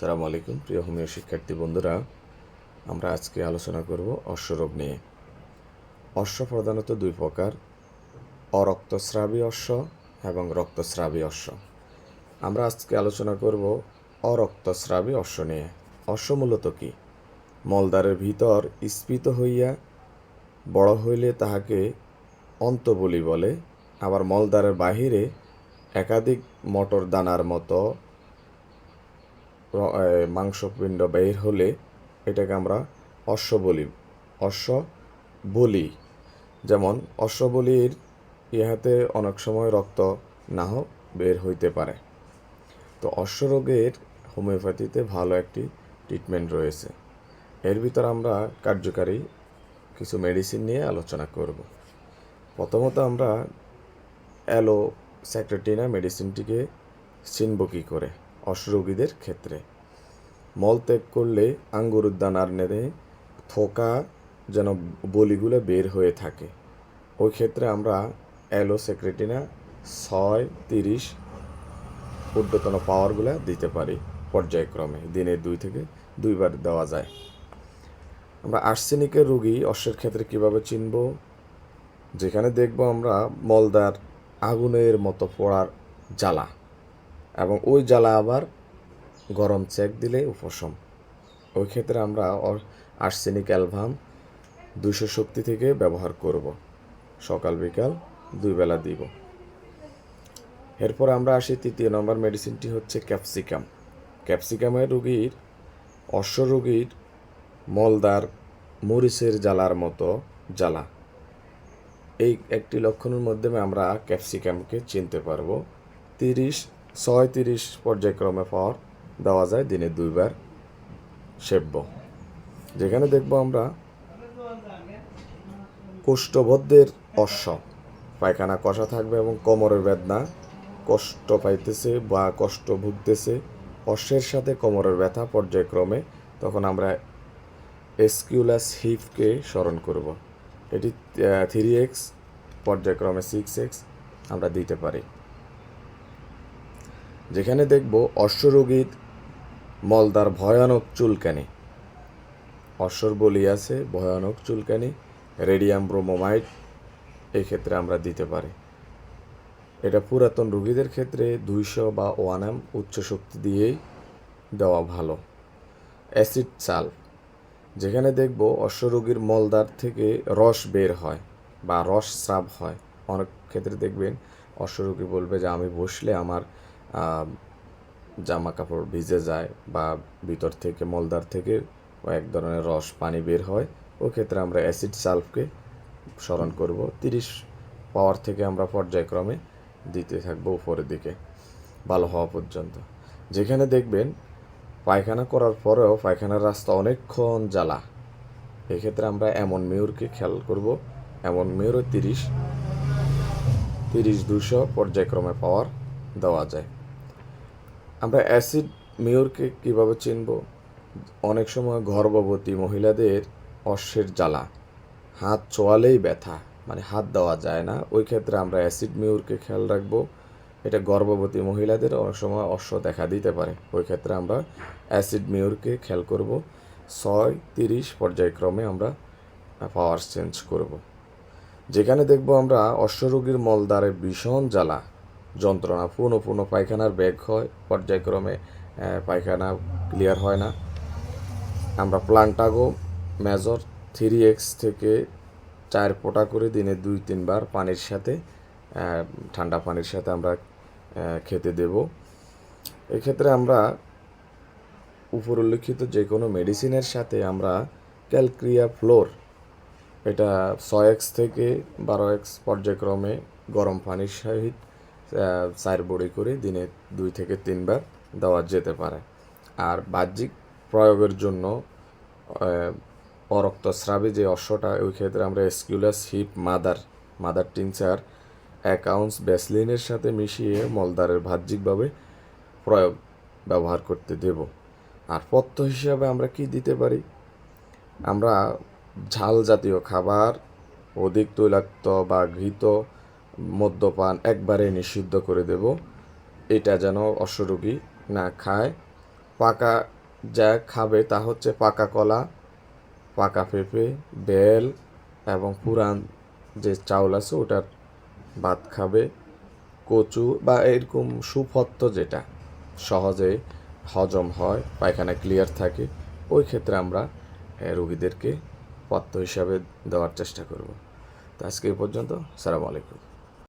সালাম আলাইকুম, প্রিয় হোমিও শিক্ষার্থী বন্ধুরা। আমরা আজকে আলোচনা করব অশ্বরোগ নিয়ে। অশ্ব প্রধানত দুই প্রকার, অরক্তস্রাবী অশ্ব এবং রক্তস্রাবী অশ্ব। আমরা আজকে আলোচনা করব অরক্তস্রাবী অশ্ব নিয়ে। অশ্ব মূলত কি? মলদ্বারের ভিতর স্ফীত হইয়া বড় হইলে তাহাকে অন্তবলি বলে। আবার মলদ্বারের বাহিরে একাধিক মটর দানার মতো মাংসপিণ্ড বের হলে এটাকে আমরা অশ্ব বলি। অশ্ব বলি। যেমন, অশ্ব বলির ইহাতে অনেক সময় রক্ত নাহ বের হইতে পারে। তো অশ্বরোগের হোমিওপ্যাথিতে ভালো একটি ট্রিটমেন্ট রয়েছে। এর ভিতর আমরা কার্যকারী কিছু মেডিসিন নিয়ে আলোচনা করব। প্রথমত আমরা অ্যালো স্যাক্রেটিনা মেডিসিনটিকে চিনব কী করে। অশ্বরোগীদের ক্ষেত্রে। মল ত্যাগ করলে আঙ্গুর উদ্যানার নেড়ে থোকা যেন বলিগুলো বের হয়ে থাকে। ওই ক্ষেত্রে আমরা অ্যালো সেক্রেটিনা ছয়, তিরিশ ঊর্ধ্বতন পাওয়ারগুলো দিতে পারি পর্যায়ক্রমে। দিনে দুই থেকে দুইবার দেওয়া যায়। আমরা আর্সেনিকের রুগী অশ্বের ক্ষেত্রে কীভাবে চিনব? যেখানে দেখব আমরা মলদার আগুনের মতো পড়ার জ্বালা। এবং ওই জ্বালা আবার গরম চেক দিলে উপশম। ওই ক্ষেত্রে আমরা আর্সেনিক অ্যালভাম দুশো শক্তি থেকে ব্যবহার করব। সকাল, বিকাল দুই বেলা দিব। এরপর আমরা আসি তৃতীয় নম্বর মেডিসিনটি হচ্ছে ক্যাপসিকাম ক্যাপসিকামের রোগীর অশ্ব রোগীর মলদার মরিচের জ্বালার মতো জ্বালা। এই একটি লক্ষণের মাধ্যমে আমরা ক্যাপসিকামকে চিনতে পারব। তিরিশ ছয় তিরিশ পর্যায়ক্রমে পর দেওয়া যায়, দিনে দুইবার সেব্য। যেখানে দেখব আমরা কোষ্ঠবদ্ধের অশ্ব। পায়খানা কষা থাকবে এবং কোমরের বেদনা, কষ্ট পাইতেছে বা কষ্ট ভুগতেছে, অশ্বের সাথে কোমরের ব্যথা পর্যায়ক্রমে, তখন আমরা এসকিউলাস হিপকে স্মরণ করব। এটি থ্রি এক্স পর্যায়ক্রমে সিক্স এক্স আমরা দিতে পারি। যেখানে দেখব অশ্বরোগীর মলদার ভয়ানক চুলকানি। অশ্বর বলি আছে ভয়ানক চুলকানি, রেডিয়াম ব্রোমোমাইড এক্ষেত্রে আমরা দিতে পারি। এটা পুরাতন রোগীদের ক্ষেত্রে দুইশো বা ওয়ান এম উচ্চ শক্তি দিয়েই দেওয়া ভালো। অ্যাসিড চাল, যেখানে দেখব অশ্বরোগীর মলদার থেকে রস বের হয় বা রস স্রাব হয়। অনেক ক্ষেত্রে দেখবেন অশ্বরোগী বলবে যে, আমি বসলে আমার জামা কাপড় ভিজে যায় বা ভিতর থেকে, মলদার থেকে এক ধরনের রস, পানি বের হয় ও ক্ষেত্রে আমরা অ্যাসিড সালফকে স্মরণ করব। তিরিশ পাওয়ার থেকে আমরা পর্যায়ক্রমে দিতে থাকব উপরের দিকে, ভালো হওয়া পর্যন্ত। যেখানে দেখবেন পায়খানা করার পরেও পায়খানার রাস্তা অনেকক্ষণ জ্বালা। এক্ষেত্রে আমরা এমন মেয়রকে খেয়াল করব, এমন মেয়রও তিরিশ তিরিশ দুশো পর্যায়ক্রমে পাওয়ার দেওয়া যায়। আমরা অ্যাসিড মেয়রকে কীভাবে চিনব? অনেক সময় গর্ভবতী মহিলাদের অশ্বের জ্বালা, হাত চোয়ালেই ব্যথা মানে হাত দেওয়া যায় না। ওই ক্ষেত্রে আমরা অ্যাসিড মিউরকে খেয়াল রাখব। এটা গর্ভবতী মহিলাদের অনেক সময় অশ্ব দেখা দিতে পারে। ওই ক্ষেত্রে আমরা অ্যাসিড মিউরকে খেয়াল করব। ছয় তিরিশ পর্যায়ক্রমে আমরা পাওয়ার চেঞ্জ করব। যেখানে দেখব আমরা অশ্বরোগীর মলদ্বারে ভীষণ জ্বালা যন্ত্রণা। পুনঃ পুনঃ পায়খানার ব্যাগ হয়, পর্যায়ক্রমে পায়খানা ক্লিয়ার হয় না। আমরা প্লান্টাগো, মেজর, থ্রি এক্স থেকে চার পোটা করে দিনে দুই, তিনবার পানির সাথে ঠান্ডা পানির সাথে আমরা খেতে দেব। এক্ষেত্রে আমরা উপর উল্লেখিত যে কোনো মেডিসিনের সাথে আমরা ক্যালক্রিয়া ফ্লোর, এটা ছয় এক্স থেকে বারো এক্স পর্যায়ক্রমে গরম পানির সহিত চার বড়ি করে, দিনে দুই থেকে তিনবার দেওয়া যেতে পারে। আর বাহ্যিক প্রয়োগের জন্য অরক্তস্রাবী যে অশ্বটা, ওই ক্ষেত্রে আমরা Aesculus hip mother mother tincture এক আউন্স ব্যাসলিনের সাথে মিশিয়ে মলদারের বাহ্যিকভাবে প্রয়োগ ব্যবহার করতে দেব। আর পথ্য হিসাবে আমরা কি দিতে পারি? আমরা ঝাল জাতীয় খাবার, অধিক তৈলাক্ত বা ঘৃত মদ্যপান একবারে নিষিদ্ধ করে দেব। এটা যেন অশ্বরোগী না খায়। পাকা যা খাবে তা হচ্ছে পাকা কলা, পাকা পেঁপে, বেল এবং পুরান যে চাউল আছে ওটার ভাত খাবে। কচু বা এরকম সুপথ্য যেটা সহজে হজম হয়, পায়খানা ক্লিয়ার থাকে, ওই ক্ষেত্রে আমরা রুগীদেরকে রোগীদেরকে পথ্য হিসাবে দেওয়ার চেষ্টা করব। তো আজকে এই পর্যন্ত, সালাম আলাইকুম।